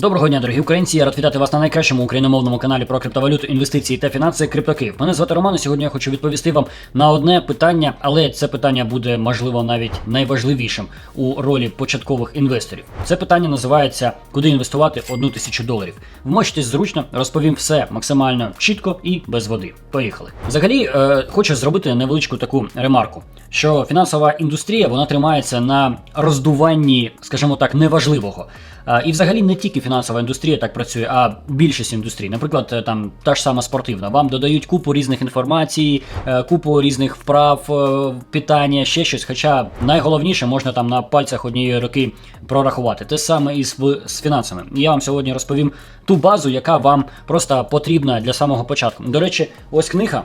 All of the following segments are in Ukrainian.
Доброго дня, дорогі українці. Я рад вітати вас на найкращому україномовному каналі про криптовалюту, інвестиції та фінанси Криптокиїв. Мене звати Роман. і Сьогодні я хочу відповісти вам на одне питання, але це питання буде можливо навіть найважливішим у ролі початкових інвесторів. Це питання називається Куди інвестувати одну тисячу доларів. Вмочитесь зручно, розповім все максимально чітко і без води. Поїхали. Взагалі, е, хочу зробити невеличку таку ремарку, що фінансова індустрія вона тримається на роздуванні, скажімо так, неважливого. А, І взагалі не тільки фінансова індустрія так працює, а більшість індустрій. Наприклад, е, там та ж сама спортивна. Вам додають купу різних інформацій, е, купу різних вправ, е, питання, ще щось. Хоча найголовніше можна там на пальцях однієї руки прорахувати. Те саме і з, з фінансами. Я вам сьогодні розповім ту базу, яка вам просто потрібна для самого початку. До речі, ось книга.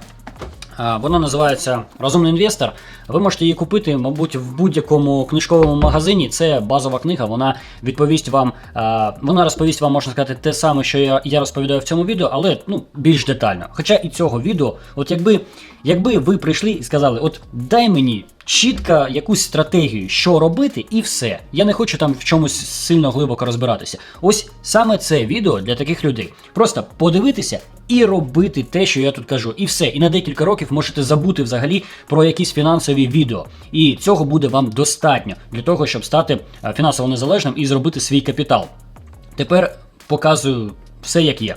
Вона називається Розумний інвестор. Ви можете її купити, мабуть, в будь-якому книжковому магазині. Це базова книга. Вона відповість вам, вона розповість вам, можна сказати, те саме, що я, я розповідаю в цьому відео, але ну більш детально. Хоча і цього відео, от якби, якби ви прийшли і сказали, от дай мені чітко якусь стратегію, що робити, і все. Я не хочу там в чомусь сильно глибоко розбиратися. Ось саме це відео для таких людей. Просто подивитися і робити те, що я тут кажу, і все. І на декілька років можете забути взагалі про якісь фінансові відео. І цього буде вам достатньо для того, щоб стати е, фінансово незалежним і зробити свій капітал. Тепер показую все як є.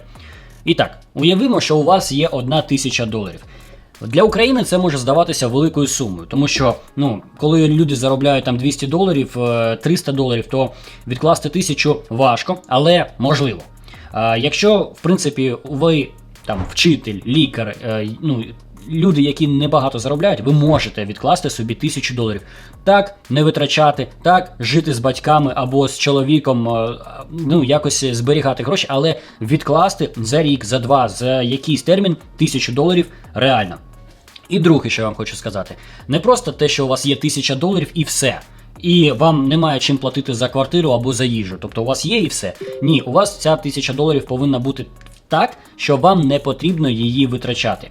І так, уявимо, що у вас є одна тисяча доларів. Для України це може здаватися великою сумою, тому що ну, коли люди заробляють там 200 доларів, е, 300 доларів, то відкласти тисячу важко, але можливо. Якщо, в принципі, ви там вчитель, лікар, е, ну, люди, які небагато заробляють, ви можете відкласти собі тисячу доларів. Так, не витрачати, так, жити з батьками або з чоловіком, е, ну, якось зберігати гроші, але відкласти за рік, за два, за якийсь термін тисячу доларів реально. І друге, що я вам хочу сказати, не просто те, що у вас є тисяча доларів і все. І вам немає чим платити за квартиру або за їжу. Тобто у вас є і все. Ні, у вас ця тисяча доларів повинна бути так, що вам не потрібно її витрачати.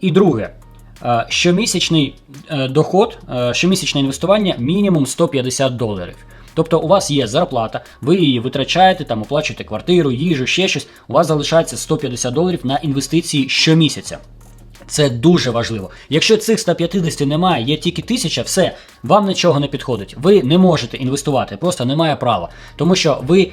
І друге, е, щомісячний е, доход, е, щомісячне інвестування мінімум 150 доларів. Тобто у вас є зарплата, ви її витрачаєте, там оплачуєте квартиру, їжу, ще щось. У вас залишається 150 доларів на інвестиції щомісяця. Це дуже важливо. Якщо цих 150 немає, є тільки 1000, все, вам нічого не підходить. Ви не можете інвестувати, просто немає права. Тому що ви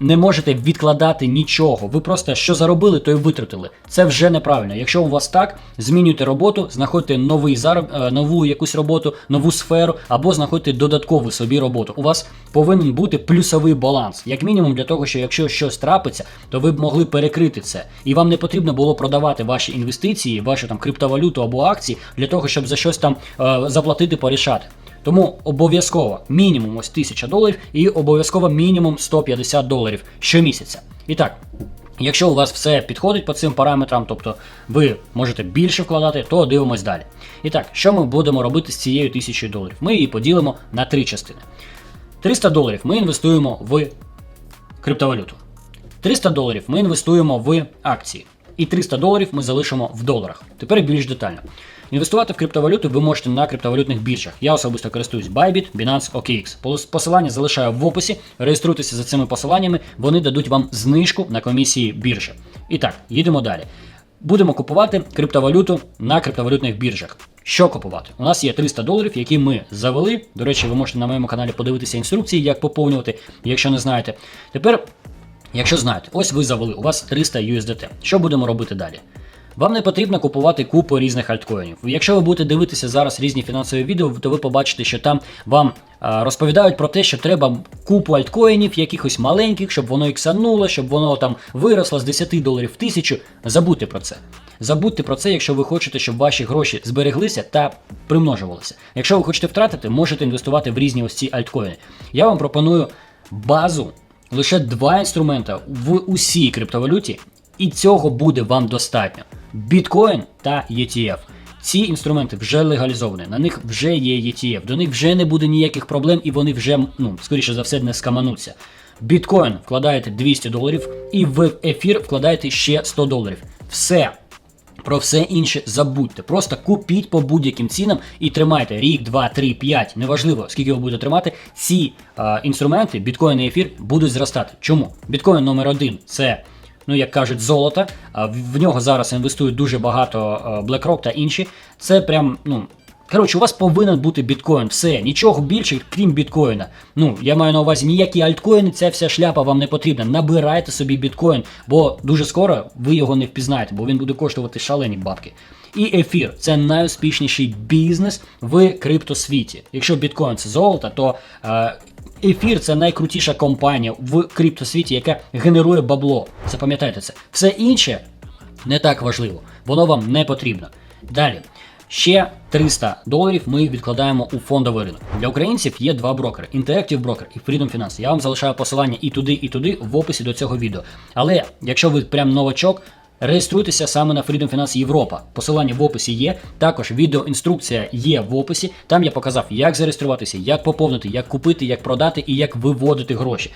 не можете відкладати нічого. Ви просто що заробили, то й витратили. Це вже неправильно. Якщо у вас так, змінюйте роботу, знаходьте новий зароб... е, нову якусь роботу, нову сферу, або знаходьте додаткову собі роботу. У вас повинен бути плюсовий баланс, як мінімум для того, що якщо щось трапиться, то ви б могли перекрити це. І вам не потрібно було продавати ваші інвестиції, вашу там криптовалюту або акції для того, щоб за щось там е, заплатити, порішати. Тому обов'язково мінімум ось 1000 доларів і обов'язково мінімум 150 доларів щомісяця. І так, якщо у вас все підходить по цим параметрам, тобто ви можете більше вкладати, то дивимось далі. І так, що ми будемо робити з цією 1000 доларів? Ми її поділимо на три частини. 300 доларів ми інвестуємо в криптовалюту. 300 доларів ми інвестуємо в акції. І 300 доларів ми залишимо в доларах. Тепер більш детально. Інвестувати в криптовалюту ви можете на криптовалютних біржах. Я особисто користуюсь Bybit, Binance, OKX. Посилання залишаю в описі. Реєструйтеся за цими посиланнями, вони дадуть вам знижку на комісії біржі. І так, їдемо далі. Будемо купувати криптовалюту на криптовалютних біржах. Що купувати? У нас є 300 доларів, які ми завели. До речі, ви можете на моєму каналі подивитися інструкції, як поповнювати, якщо не знаєте. Тепер Якщо знаєте, ось ви завели, у вас 300 USDT. Що будемо робити далі? Вам не потрібно купувати купу різних альткоїнів. Якщо ви будете дивитися зараз різні фінансові відео, то ви побачите, що там вам а, розповідають про те, що треба купу альткоїнів, якихось маленьких, щоб воно іксануло, щоб воно там виросло з 10 доларів в тисячу. Забудьте про це. Забудьте про це, якщо ви хочете, щоб ваші гроші збереглися та примножувалися. Якщо ви хочете втратити, можете інвестувати в різні ось ці альткоїни. Я вам пропоную базу лише два інструмента в усій криптовалюті, і цього буде вам достатньо: біткоін та ETF. Ці інструменти вже легалізовані, на них вже є ETF, до них вже не буде ніяких проблем, і вони вже, ну, скоріше за все, не скамануться. Біткоін вкладаєте 200 доларів, і в ефір вкладаєте ще 100 доларів. Все. Про все інше забудьте. Просто купіть по будь-яким цінам і тримайте рік, два, три, п'ять. Неважливо, скільки ви будете тримати. Ці е, інструменти, біткоін і ефір, будуть зростати. Чому? Біткоін номер один це. Ну, як кажуть, золото. В в нього зараз інвестують дуже багато е, BlackRock та інші. Це прям, ну. Коротше, у вас повинен бути біткоін. Все, нічого більше, крім біткоїна. Ну, я маю на увазі ніякі альткоїни, ця вся шляпа вам не потрібна. Набирайте собі біткоін, бо дуже скоро ви його не впізнаєте, бо він буде коштувати шалені бабки. І ефір це найуспішніший бізнес в криптосвіті. Якщо біткоін це золото, то е, ефір це найкрутіша компанія в криптосвіті, яка генерує бабло. Запам'ятайте це. Все інше не так важливо, воно вам не потрібно. Далі. Ще 300 доларів ми відкладаємо у фондовий ринок. Для українців є два брокери: Interactive Broker і Freedom Finance. Я вам залишаю посилання і туди, і туди в описі до цього відео. Але якщо ви прям новачок, реєструйтеся саме на Freedom Finance Європа. Посилання в описі є. Також відеоінструкція є в описі. Там я показав, як зареєструватися, як поповнити, як купити, як продати і як виводити гроші.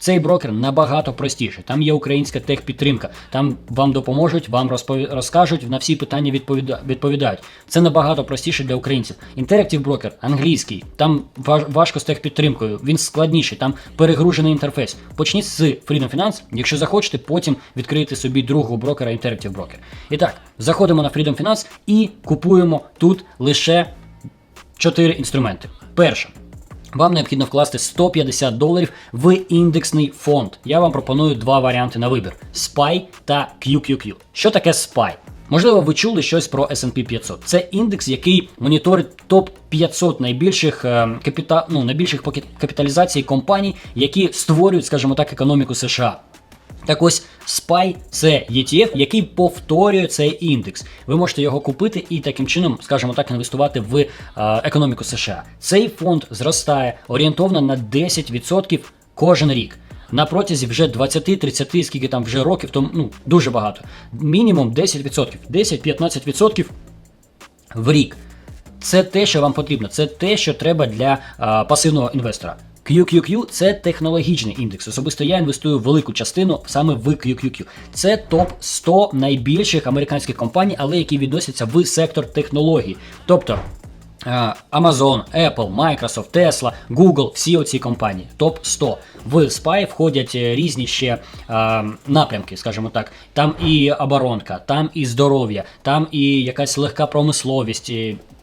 Цей брокер набагато простіше. Там є українська техпідтримка. Там вам допоможуть, вам розкажуть, на всі питання відповіда... відповідають. Це набагато простіше для українців. Interactive брокер англійський, там важ... важко з техпідтримкою, він складніший, там перегружений інтерфейс. Почніть з Freedom Finance, якщо захочете, потім відкрити собі другого брокера Interactive брокер. І так, заходимо на Freedom Finance і купуємо тут лише 4 інструменти. Перше. Вам необхідно вкласти 150 доларів в індексний фонд. Я вам пропоную два варіанти на вибір: SPY та QQQ. Що таке SPY? Можливо, ви чули щось про S&P 500. Це індекс, який моніторить топ 500 найбільших е, капіта... ну, найбільших капіталізацій компаній, які створюють, скажімо так, економіку США. Так ось SPY – це ETF, який повторює цей індекс. Ви можете його купити і таким чином, скажімо так, інвестувати в економіку США. Цей фонд зростає орієнтовно на 10% кожен рік. На протязі вже 20-30, скільки там вже років, то ну дуже багато. Мінімум 10%, 10-15% в рік. Це те, що вам потрібно, це те, що треба для а, пасивного інвестора. QQQ – це технологічний індекс. Особисто я інвестую велику частину саме в QQQ. Це топ 100 найбільших американських компаній, але які відносяться в сектор технологій. Тобто Amazon, Apple, Microsoft, Tesla, Google, всі оці компанії, топ 100. В SPY входять е, різні ще е, напрямки, скажімо так. Там і оборонка, там і здоров'я, там і якась легка промисловість.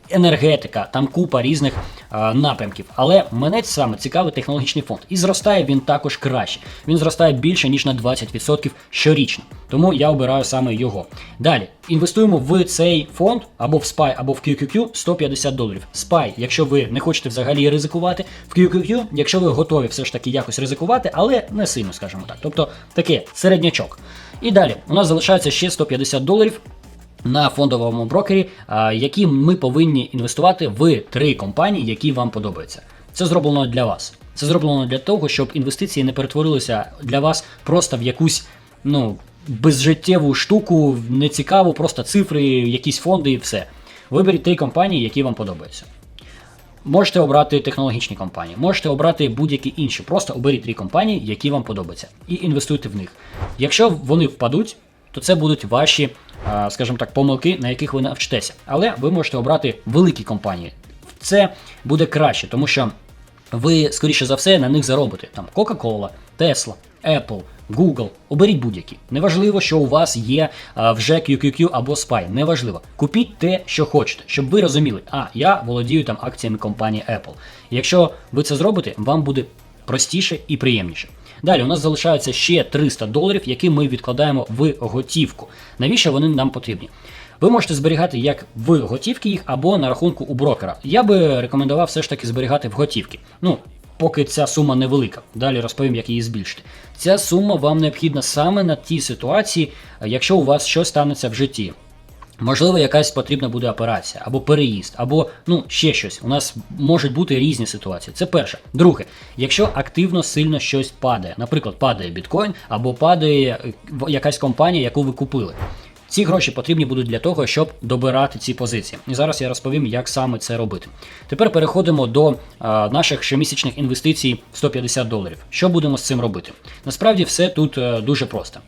Енергетика, там купа різних а, напрямків. Але мене саме цікавий технологічний фонд. І зростає він також краще. Він зростає більше, ніж на 20% щорічно. Тому я обираю саме його. Далі, інвестуємо в цей фонд або в SPY, або в QQQ 150 доларів. SPY, якщо ви не хочете взагалі ризикувати, в QQQ, якщо ви готові все ж таки якось ризикувати, але не сильно, скажімо так. Тобто таке середнячок. І далі у нас залишається ще 150 доларів на фондовому брокері, які ми повинні інвестувати в три компанії, які вам подобаються. Це зроблено для вас. Це зроблено для того, щоб інвестиції не перетворилися для вас просто в якусь ну безжиттєву штуку, нецікаву, просто цифри, якісь фонди і все. Виберіть три компанії, які вам подобаються. Можете обрати технологічні компанії, можете обрати будь-які інші. Просто оберіть три компанії, які вам подобаються, і інвестуйте в них. Якщо вони впадуть, то це будуть ваші, скажімо так, помилки, на яких ви навчитеся. Але ви можете обрати великі компанії. Це буде краще, тому що ви, скоріше за все, на них заробите. Там Coca-Cola, Tesla, Apple, Google, оберіть будь-які. Неважливо, що у вас є вже QQQ або SPY. Неважливо. Купіть те, що хочете, щоб ви розуміли, а я володію там акціями компанії Apple. Якщо ви це зробите, вам буде простіше і приємніше. Далі у нас залишається ще 300 доларів, які ми відкладаємо в готівку. Навіщо вони нам потрібні? Ви можете зберігати як в готівки їх або на рахунку у брокера. Я би рекомендував все ж таки зберігати в готівки. Ну, поки ця сума невелика. Далі розповім, як її збільшити. Ця сума вам необхідна саме на тій ситуації, якщо у вас щось станеться в житті. Можливо, якась потрібна буде операція, або переїзд, або ну ще щось. У нас можуть бути різні ситуації. Це перше. Друге, якщо активно сильно щось падає, наприклад, падає біткоін, або падає е, якась компанія, яку ви купили. Ці гроші потрібні будуть для того, щоб добирати ці позиції. І зараз я розповім, як саме це робити. Тепер переходимо до а, наших щомісячних інвестицій 150 доларів. Що будемо з цим робити? Насправді все тут а, е, дуже просто.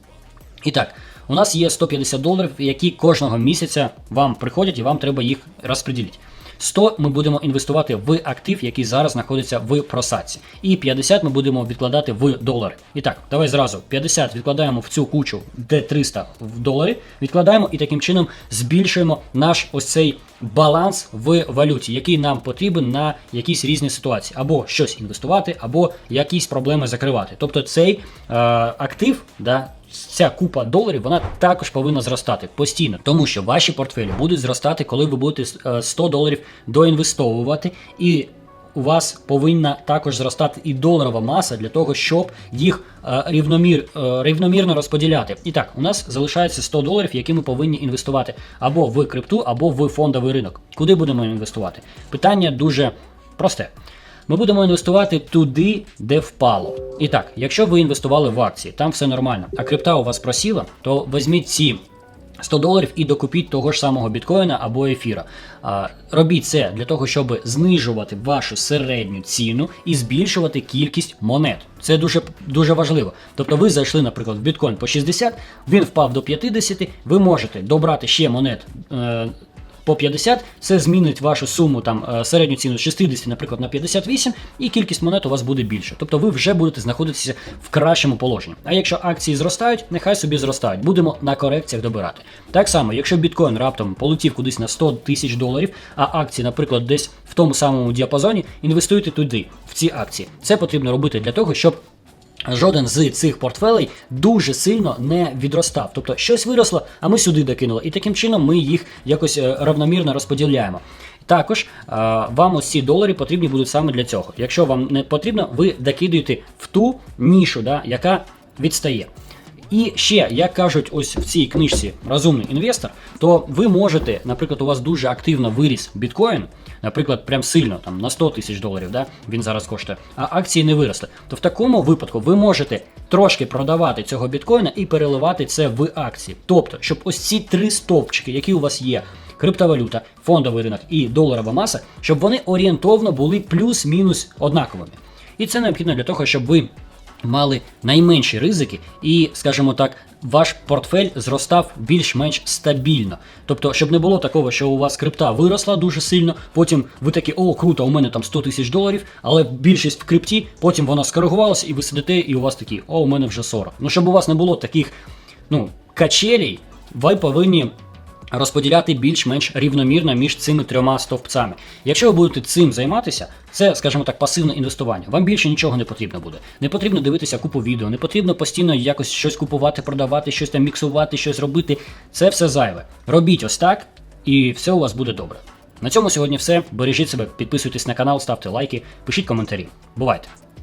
І так, У нас є 150 доларів, які кожного місяця вам приходять і вам треба їх розподілити. 100 ми будемо інвестувати в актив, який зараз знаходиться в просадці. І 50 ми будемо відкладати в долари. І так, давай зразу 50 відкладаємо в цю кучу, де 300 в долари, відкладаємо і таким чином збільшуємо наш ось цей баланс в валюті, який нам потрібен на якісь різні ситуації, або щось інвестувати, або якісь проблеми закривати. Тобто цей е, актив, да, ця купа доларів, вона також повинна зростати постійно, тому що ваші портфелі будуть зростати, коли ви будете е, 100 доларів доінвестовувати і. У вас повинна також зростати і доларова маса для того, щоб їх е, рівномір, е, рівномірно розподіляти. І так, у нас залишається 100 доларів, які ми повинні інвестувати або в крипту, або в фондовий ринок. Куди будемо інвестувати? Питання дуже просте. Ми будемо інвестувати туди, де впало. І так, якщо ви інвестували в акції, там все нормально, а крипта у вас просіла, то візьміть ці 100 доларів і докупіть того ж самого біткоїна або ефіра. Робіть це для того, щоб знижувати вашу середню ціну і збільшувати кількість монет. Це дуже дуже важливо. Тобто ви зайшли, наприклад, в біткоін по 60, він впав до 50, ви можете добрати ще монет. По 50, це змінить вашу суму там е, середню ціну з 60, наприклад, на 58, і кількість монет у вас буде більше. Тобто ви вже будете знаходитися в кращому положенні. А якщо акції зростають, нехай собі зростають. Будемо на корекціях добирати. Так само, якщо біткоін раптом полетів кудись на 100 тисяч доларів, а акції, наприклад, десь в тому самому діапазоні, інвестуйте туди, в ці акції. Це потрібно робити для того, щоб. Жоден з цих портфелей дуже сильно не відростав. Тобто щось виросло, а ми сюди докинули. І таким чином ми їх якось е, равномірно розподіляємо. Також е, вам ось долари потрібні будуть саме для цього. Якщо вам не потрібно, ви докидуєте в ту нішу, да, яка відстає. І ще, як кажуть, ось в цій книжці Розумний інвестор, то ви можете, наприклад, у вас дуже активно виріс біткоін, наприклад, прям сильно там на 100 тисяч доларів, да, він зараз коштує, а акції не виросли. То в такому випадку ви можете трошки продавати цього біткоїна і переливати це в акції. Тобто, щоб ось ці три стовпчики, які у вас є. Криптовалюта, фондовий ринок і доларова маса, щоб вони орієнтовно були плюс-мінус однаковими. І це необхідно для того, щоб ви мали найменші ризики, і, скажімо так, ваш портфель зростав більш-менш стабільно. Тобто, щоб не було такого, що у вас крипта виросла дуже сильно, потім ви такі, о, круто, у мене там 100 тисяч доларів, але більшість в крипті, потім вона скоригувалася, і ви сидите, і у вас такі, о, у мене вже 40. Ну, щоб у вас не було таких ну, качелей, ви повинні розподіляти більш-менш рівномірно між цими трьома стовпцями. Якщо ви будете цим займатися, це, скажімо так, пасивне інвестування. Вам більше нічого не потрібно буде. Не потрібно дивитися купу відео, не потрібно постійно якось щось купувати, продавати, щось там міксувати, щось робити. Це все зайве. Робіть ось так, і все у вас буде добре. На цьому сьогодні все. Бережіть себе, підписуйтесь на канал, ставте лайки, пишіть коментарі. Бувайте!